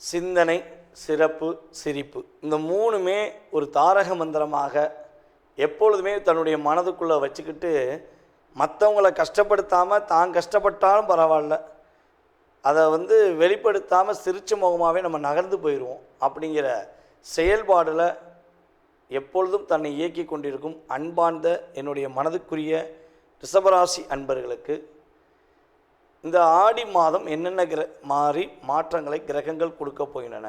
சிந்தனை சிறப்பு சிரிப்பு. இந்த மூணுமே ஒரு தாரக மந்திரமாக எப்பொழுதுமே தன்னுடைய மனதுக்குள்ளே வச்சுக்கிட்டு மற்றவங்களை கஷ்டப்படுத்தாமல் தான் கஷ்டப்பட்டாலும் பரவாயில்ல. அதை வந்து வெளிப்படுத்தாமல் சிரிச்ச முகமாகவே நம்ம நகர்ந்து போயிடுவோம் அப்படிங்கிற செயல்பாடில் எப்பொழுதும் தன்னை இயக்கி கொண்டிருக்கும் அன்பார்ந்த என்னுடைய மனதுக்குரிய ரிஷபராசி அன்பர்களுக்கு இந்த ஆடி மாதம் என்னென்ன கிர மாறி மாற்றங்களை கிரகங்கள் கொடுக்க போகின்றன?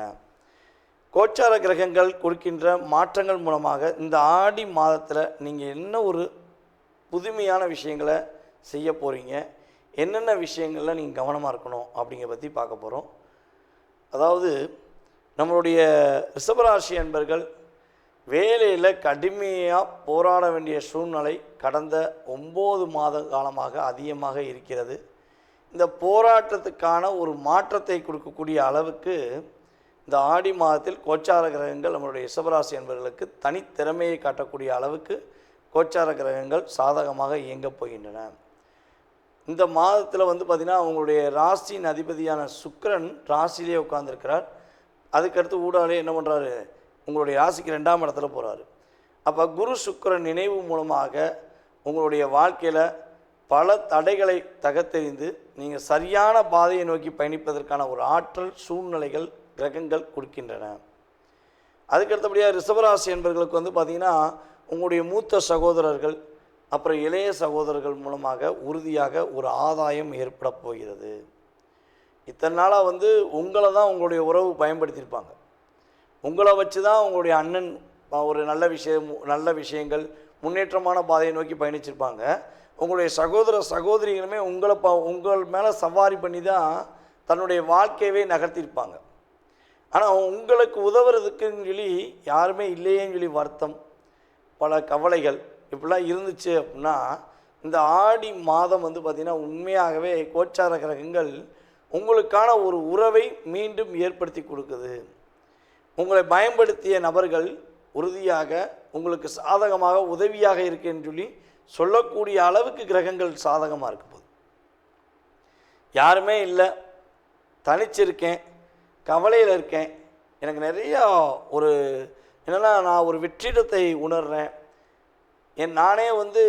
கோச்சார கிரகங்கள் கொடுக்கின்ற மாற்றங்கள் மூலமாக இந்த ஆடி மாதத்தில் நீங்கள் என்ன ஒரு புதுமையான விஷயங்களை செய்ய போகிறீங்க என்னென்ன விஷயங்களில் நீங்கள் கவனமாக இருக்கணும் அப்படிங்கிற பற்றி பார்க்க போகிறோம் அதாவது நம்மளுடைய ரிஷபராசி அன்பர்கள் வேலையில் கடுமையாக போராட வேண்டிய சூழ்நிலை கடந்த ஒம்பது மாத காலமாக அதிகமாக இருக்கிறது. இந்த போராட்டத்துக்கான ஒரு மாற்றத்தை கொடுக்கக்கூடிய அளவுக்கு இந்த ஆடி மாதத்தில் கோச்சார கிரகங்கள் நம்மளுடைய ரிஷபராசி என்பவர்களுக்கு தனித்திறமையை காட்டக்கூடிய அளவுக்கு கோச்சார கிரகங்கள் சாதகமாக இயங்கப் போகின்றன. இந்த மாதத்தில் வந்து பார்த்திங்கன்னா அவங்களுடைய ராசியின் அதிபதியான சுக்கரன் ராசியிலே உட்காந்துருக்கிறார் அதுக்கடுத்து ஊடாலே என்ன பண்ணுறாரு உங்களுடைய ராசிக்கு ரெண்டாம் இடத்துல போகிறாரு அப்போ குரு சுக்கரன் நினைவு மூலமாக உங்களுடைய வாழ்க்கையில் பல தடைகளை தகத்தெறிந்து நீங்கள் சரியான பாதையை நோக்கி பயணிப்பதற்கான ஒரு ஆற்றல் சூழ்நிலைகள் கிரகங்கள் கொடுக்கின்றன. அதுக்கடுத்தபடியாக ரிஷபராசி என்பவர்களுக்கு வந்து பார்த்திங்கன்னா உங்களுடைய மூத்த சகோதரர்கள் அப்புறம் இளைய சகோதரர்கள் மூலமாக உறுதியாக ஒரு ஆதாயம் ஏற்பட போகிறது. இத்தனை நாளாக வந்து உங்களை தான் உங்களுடைய உறவு பயன்படுத்தியிருப்பாங்க. உங்களை வச்சு தான் உங்களுடைய அண்ணன் ஒரு நல்ல விஷயம் நல்ல விஷயங்கள் முன்னேற்றமான பாதையை நோக்கி பயணிச்சிருப்பாங்க. உங்களுடைய சகோதர சகோதரிகளுமே உங்களை ப உங்கள் மேலே சவாரி பண்ணி தான் தன்னுடைய வாழ்க்கையவே நகர்த்தியிருப்பாங்க. ஆனால் உங்களுக்கு உதவுறதுக்குன்னு சொல்லி யாருமே இல்லையேன்னு சொல்லி வருத்தம் பல கவலைகள் இப்படிலாம் இருந்துச்சு அப்படின்னா இந்த ஆடி மாதம் வந்து பார்த்திங்கன்னா உண்மையாகவே கோச்சார கிரகங்கள் உங்களுக்கான ஒரு உறவை மீண்டும் ஏற்படுத்தி கொடுக்குது. உங்களை பயன்படுத்திய நபர்கள் உறுதியாக உங்களுக்கு சாதகமாக உதவியாக இருக்குன்னு சொல்லி சொல்லக்கூடிய அளவுக்கு கிரகங்கள் சாதகமாக இருக்க போகுது. யாருமே இல்லை. தனிச்சிருக்கேன். கவலையில் இருக்கேன். எனக்கு நிறையா ஒரு என்னென்னா நான் ஒரு வெற்றிடத்தை உணர்கிறேன் என் நானே வந்து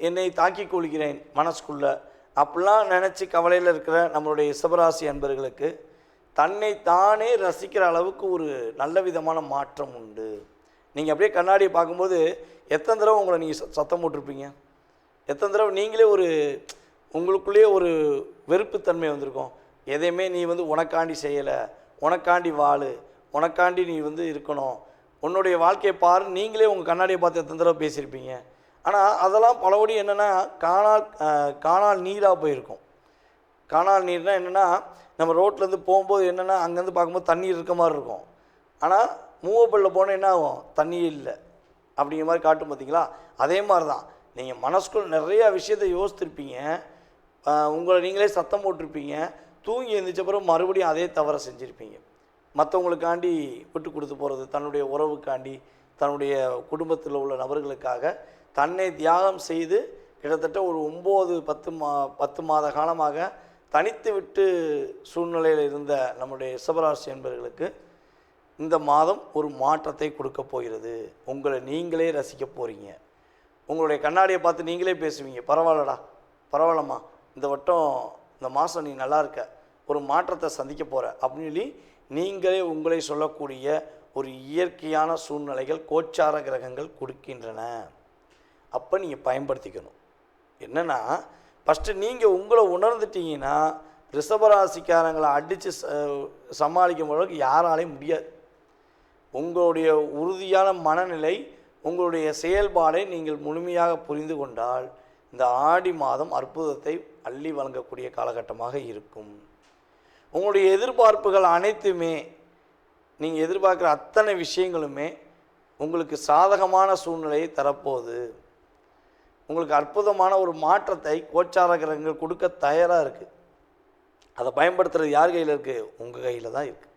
என்னை தாக்கிக் கொள்கிறேன் மனசுக்குள்ளே. அப்படிலாம் நினச்சி கவலையில் இருக்கிற நம்மளுடைய சிவராசி அன்பர்களுக்கு தன்னை தானே ரசிக்கிற அளவுக்கு ஒரு நல்ல விதமான மாற்றம் உண்டு. நீங்கள் அப்படியே கண்ணாடியை பார்க்கும்போது எத்தனை தடவை உங்களை நீங்கள் ச- சத்தம் போட்டிருப்பீங்க? எத்தனை தடவை நீங்களே ஒரு உங்களுக்குள்ளேயே ஒரு வெறுப்புத்தன்மை வந்திருக்கும். எதையுமே நீ வந்து உனக்காண்டி செய்யலை உனக்காண்டி வாழு உனக்காண்டி நீ வந்து இருக்கணும். உன்னுடைய வாழ்க்கையை பாரு நீங்களே உங்கள் கண்ணாடியை பார்த்து எத்தனை தடவை பேசியிருப்பீங்க. ஆனால் அதெல்லாம் பலபடி என்னென்னா காணால் காணால் நீராக போயிருக்கும். காணால் நீர்னால் என்னென்னா நம்ம ரோட்லேருந்து போகும்போது என்னென்னா அங்கேருந்து பார்க்கும்போது தண்ணீர் இருக்க மாதிரி இருக்கும். ஆனால் மூவப்பிளில் போனால் என்ன ஆகும்? தண்ணி இல்லை. அப்படிங்கிற மாதிரி காட்டும் பார்த்தீங்களா அதே மாதிரி தான் நீங்கள் மனசுக்குள் நிறையா விஷயத்தை யோசித்திருப்பீங்க. உங்களை நீங்களே சத்தம் போட்டிருப்பீங்க. தூங்கி எழுந்திரிச்ச பிறகு மறுபடியும் அதே தவறை செஞ்சுருப்பீங்க. மற்றவங்களுக்காண்டி விட்டு கொடுத்து போகிறது தன்னுடைய உறவுக்காண்டி தன்னுடைய குடும்பத்தில் உள்ள நபர்களுக்காக தன்னை தியாகம் செய்து கிட்டத்தட்ட ஒரு ஒம்பது பத்து மா பத்து மாத காலமாக தனித்து விட்டு சூழ்நிலையில் இருந்த நம்முடைய ரிஷபராசி என்பவர்களுக்கு இந்த மாதம் ஒரு மாற்றத்தை கொடுக்க போகிறது. உங்களை நீங்களே ரசிக்க போகிறீங்க உங்களுடைய கண்ணாடியை பார்த்து நீங்களே பேசுவீங்க பரவாயில்லடா பரவாயில்லம்மா இந்த வட்டம் இந்த மாதம் நீ நல்லா இருக்க ஒரு மாற்றத்தை சந்திக்க போகிற அப்படின்னு சொல்லி நீங்களே உங்களை சொல்லக்கூடிய ஒரு இயற்கையான சூழ்நிலைகள் கோச்சார கிரகங்கள் கொடுக்கின்றன. அப்போ நீங்கள் பயன்படுத்திக்கணும். என்னென்னா ஃபஸ்ட்டு நீங்கள் உங்களை உணர்ந்துட்டீங்கன்னா ரிஷபராசிக்காரங்களை அடித்து சமாளிக்கும் அளவுக்கு யாராலையும் முடியாது. உங்களுடைய உறுதியான மனநிலை உங்களுடைய செயல்பாடை நீங்கள் முழுமையாக புரிந்து கொண்டால் இந்த ஆடி மாதம் அற்புதத்தை அள்ளி வழங்கக்கூடிய காலகட்டமாக இருக்கும். உங்களுடைய எதிர்பார்ப்புகள் அனைத்துமே நீங்கள் எதிர்பார்க்குற அத்தனை விஷயங்களுமே உங்களுக்கு சாதகமான சூழ்நிலையை தரப்போகுது. உங்களுக்கு அற்புதமான ஒரு மாற்றத்தை கோச்சார கிரகங்கள் கொடுக்க தயாராக இருக்குது அதை பயன்படுத்துகிறது யார் கையில் இருக்குது உங்கள் கையில் தான் இருக்குது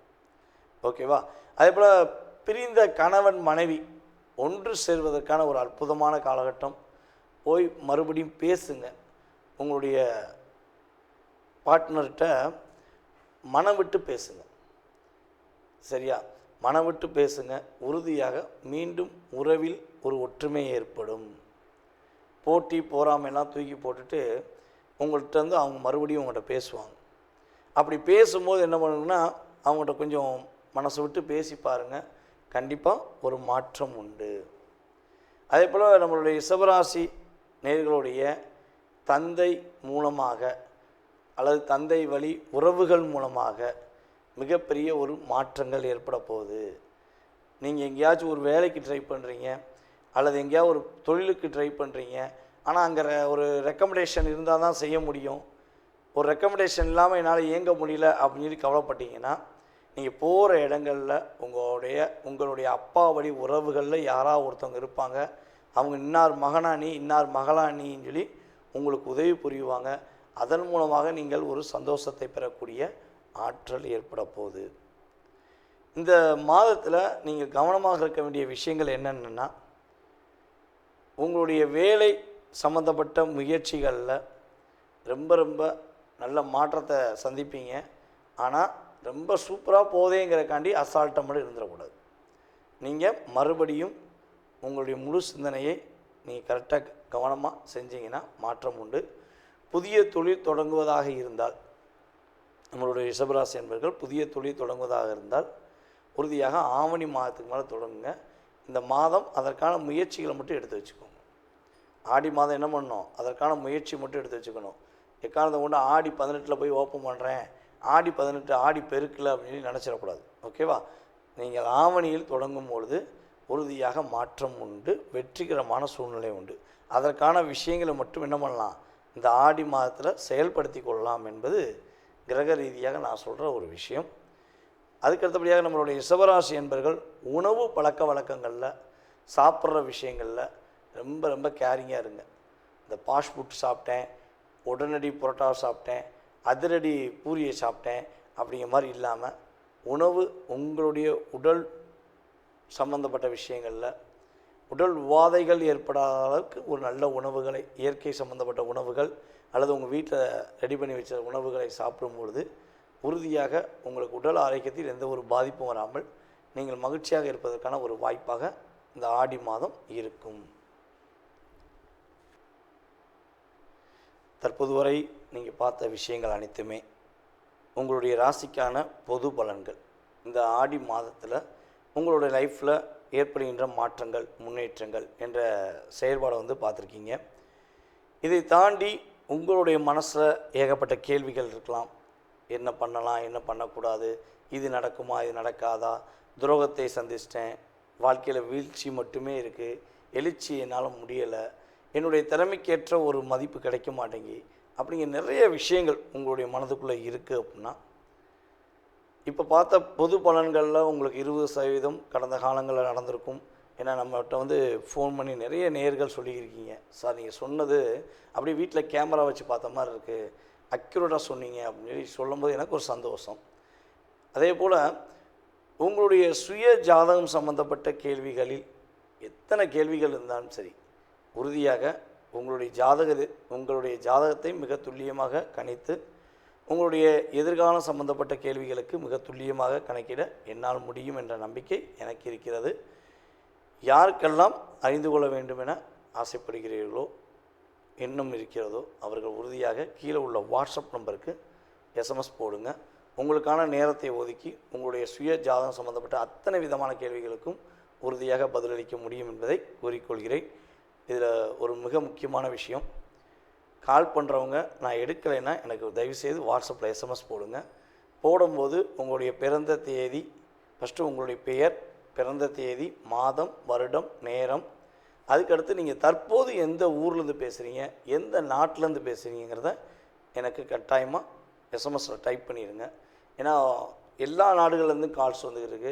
ஓகேவா? அதே போல் பிரிந்த கணவன் மனைவி ஒன்று சேர்வதற்கான ஒரு அற்புதமான காலகட்டம். போய் மறுபடியும் பேசுங்க. உங்களுடைய பார்ட்னர்கிட்ட மனம் விட்டு பேசுங்க. சரியா? மனம் விட்டு பேசுங்க. உறுதியாக மீண்டும் உறவில் ஒரு ஒற்றுமை ஏற்படும். போட்டி போறாமையெல்லாம் தூக்கி போட்டுட்டு உங்கள்கிட்ட வந்து அவங்க மறுபடியும் உங்கள்கிட்ட பேசுவாங்க. அப்படி பேசும்போது என்ன பண்ணுங்கன்னா அவங்கள்ட்ட கொஞ்சம் மனசு விட்டு பேசி பாருங்கள் கண்டிப்பாக ஒரு மாற்றம் உண்டு. அதே போல் நம்மளுடைய ரிஷபராசி நேர்களுடைய தந்தை மூலமாக அல்லது தந்தை வழி உறவுகள் மூலமாக மிகப்பெரிய ஒரு மாற்றங்கள் ஏற்பட போகுது. நீங்கள் எங்கேயாச்சும் ஒரு வேலைக்கு ட்ரை பண்ணுறீங்க அல்லது எங்கேயாவது ஒரு தொழிலுக்கு ட்ரை பண்ணுறீங்க ஆனால் அங்கே ஒரு ரெக்கமெண்டேஷன் இருந்தால் தான் செய்ய முடியும். ஒரு ரெக்கமெண்டேஷன் இல்லாமல் என்னால் இயங்க முடியல அப்படின்னு சொல்லி கவலைப்பட்டீங்கன்னா நீங்கள் போகிற இடங்களில் உங்களுடைய உங்களுடைய அப்பா வழி உறவுகளில் யாராவது ஒருத்தவங்க இருப்பாங்க அவங்க இன்னார் மகனா நீ இன்னார் மகளா நீன்னு சொல்லி உங்களுக்கு உதவி புரிவாங்க. அதன் மூலமாக நீங்கள் ஒரு சந்தோஷத்தை பெறக்கூடிய ஆற்றல் ஏற்பட போகுது. இந்த மாதத்தில் நீங்கள் கவனமாக இருக்க வேண்டிய விஷயங்கள் என்னென்னா உங்களுடைய வேலை சம்மந்தப்பட்ட முயற்சிகளில் ரொம்ப ரொம்ப நல்ல மாற்றத்தை சந்திப்பீங்க. ஆனால் ரொம்ப சூப்பராக போதேங்கிறக்காண்டி அசால்ட்டாக மட்டும் இருந்துடக்கூடாது. நீங்கள் மறுபடியும் உங்களுடைய முழு சிந்தனையை நீங்கள் கரெக்டாக கவனமாக செஞ்சீங்கன்னா மாற்றம் உண்டு. புதிய தொழில் தொடங்குவதாக இருந்தால் நம்மளுடைய ரிஷபராசி என்பவர்கள் புதிய தொழில் தொடங்குவதாக இருந்தால் உறுதியாக ஆவணி மாதத்துக்கு மேலே தொடங்குங்க. இந்த மாதம் அதற்கான முயற்சிகளை மட்டும் எடுத்து வச்சுக்கோங்க. ஆடி மாதம் என்ன பண்ணணும்? அதற்கான முயற்சி மட்டும் எடுத்து வச்சுக்கணும். எக்காரணத்தை கொண்டு ஆடி பதினெட்டில் போய் ஓப்பன் பண்ணுறேன் ஆடி பதினெட்டு ஆடி பெருக்கில் அப்படின்னு நினச்சிடக்கூடாது. ஓகேவா? நீங்கள் ஆவணியில் தொடங்கும் பொழுது உறுதியாக மாற்றம் உண்டு வெற்றிகரமான சூழ்நிலை உண்டு. அதற்கான விஷயங்களை மட்டும் என்ன பண்ணலாம்? இந்த ஆடி மாதத்தில் செயல்படுத்தி கொள்ளலாம் என்பது கிரக ரீதியாக நான் சொல்கிற ஒரு விஷயம். அதுக்கு அடுத்தபடியாக நம்மளுடைய இசவராசி என்பர்கள் உணவு பழக்க வழக்கங்களில் சாப்பிட்ற விஷயங்களில் ரொம்ப ரொம்ப கேரிங்காக இருங்க. இந்த ஃபாஸ்ட் ஃபுட் சாப்பிட்டேன் உடனடி புரோட்டா சாப்பிட்டேன் அதிரடி பூரியை சாப்பிட்டேன் அப்படிங்கிற மாதிரி இல்லாமல் உணவு உங்களுடைய உடல் சம்பந்தப்பட்ட விஷயங்களில் உடல் உபாதைகள் ஏற்படாத அளவுக்கு ஒரு நல்ல உணவுகளை இயற்கை சம்பந்தப்பட்ட உணவுகள் அல்லது உங்கள் வீட்டில் ரெடி பண்ணி வச்ச உணவுகளை சாப்பிடும் பொழுது உறுதியாக உங்களுக்கு உடல் ஆரோக்கியத்தில் எந்த ஒரு பாதிப்பும் வராமல் நீங்கள் மகிழ்ச்சியாக இருப்பதற்கான ஒரு வாய்ப்பாக இந்த ஆடி மாதம் இருக்கும். தற்போது வரை நீங்கள் பார்த்த விஷயங்கள் அனைத்துமே உங்களுடைய ராசிக்கான பொது பலன்கள். இந்த ஆடி மாதத்தில் உங்களுடைய லைஃப்பில் ஏற்படுகின்ற மாற்றங்கள் முன்னேற்றங்கள் என்ற செயல்பாடை வந்து பார்த்துருக்கீங்க. இதை தாண்டி உங்களுடைய மனசில் ஏகப்பட்ட கேள்விகள் இருக்கலாம். என்ன பண்ணலாம் என்ன பண்ணக்கூடாது இது நடக்குமா இது நடக்காதா? துரோகத்தை சந்திச்சிட்டேன். வாழ்க்கையில் வீழ்ச்சி மட்டுமே இருக்குது எழுச்சி என்னால் முடியலை. என்னுடைய திறமைக்கேற்ற ஒரு மதிப்பு கிடைக்க மாட்டேங்கி அப்படிங்கிற நிறைய விஷயங்கள் உங்களுடைய மனதுக்குள்ளே இருக்குது அப்படின்னா இப்போ பார்த்த பொது பலன்களில் உங்களுக்கு இருபது சதவீதம் கடந்த காலங்களில் நடந்திருக்கும். ஏன்னா நம்மகிட்ட வந்து ஃபோன் பண்ணி நிறைய நேர்கள் சொல்லியிருக்கீங்க. சார் நீங்கள் சொன்னது அப்படியே வீட்டில் கேமரா வச்சு பார்த்த மாதிரி இருக்குது அக்யூரேட்டாக சொன்னீங்க அப்படின்னு சொல்லி சொல்லும்போது எனக்கு ஒரு சந்தோஷம். அதே போல் உங்களுடைய சுய ஜாதகம் சம்மந்தப்பட்ட கேள்விகளில் எத்தனை கேள்விகள் இருந்தாலும் சரி உறுதியாக உங்களுடைய ஜாதக உங்களுடைய ஜாதகத்தை மிக துல்லியமாக கணித்து உங்களுடைய எதிர்காலம் சம்பந்தப்பட்ட கேள்விகளுக்கு மிக துல்லியமாக கணக்கிட என்னால் முடியும் என்ற நம்பிக்கை எனக்கு இருக்கிறது. யாருக்கெல்லாம் அறிந்து கொள்ள வேண்டும் என ஆசைப்படுகிறீர்களோ இன்னும் இருக்கிறதோ அவர்கள் உறுதியாக கீழே உள்ள வாட்ஸ்அப் நம்பருக்கு எஸ்எம்எஸ் போடுங்க. உங்களுக்கான நேரத்தை ஒதுக்கி உங்களுடைய சுய ஜாதகம் சம்பந்தப்பட்ட அத்தனை விதமான கேள்விகளுக்கும் உறுதியாக பதிலளிக்க முடியும் என்பதை கூறிக்கொள்கிறேன். இதில் ஒரு மிக முக்கியமான விஷயம். கால் பண்ணுறவங்க நான் எடுக்கலைன்னா எனக்கு தயவுசெய்து வாட்ஸ்அப்பில் எஸ்எம்எஸ் போடுங்க. போடும்போது உங்களுடைய பிறந்த தேதி ஃபஸ்ட்டு உங்களுடைய பெயர் பிறந்த தேதி மாதம் வருடம் நேரம். அதுக்கடுத்து நீங்கள் தற்போது எந்த ஊர்லேருந்து பேசுகிறீங்க எந்த நாட்டிலேருந்து பேசுகிறீங்கிறத எனக்கு கட்டாயமாக எஸ்எம்எஸில் டைப் பண்ணிடுங்க. ஏன்னா எல்லா நாடுகள்லேருந்தும் கால்ஸ் வந்துருக்கு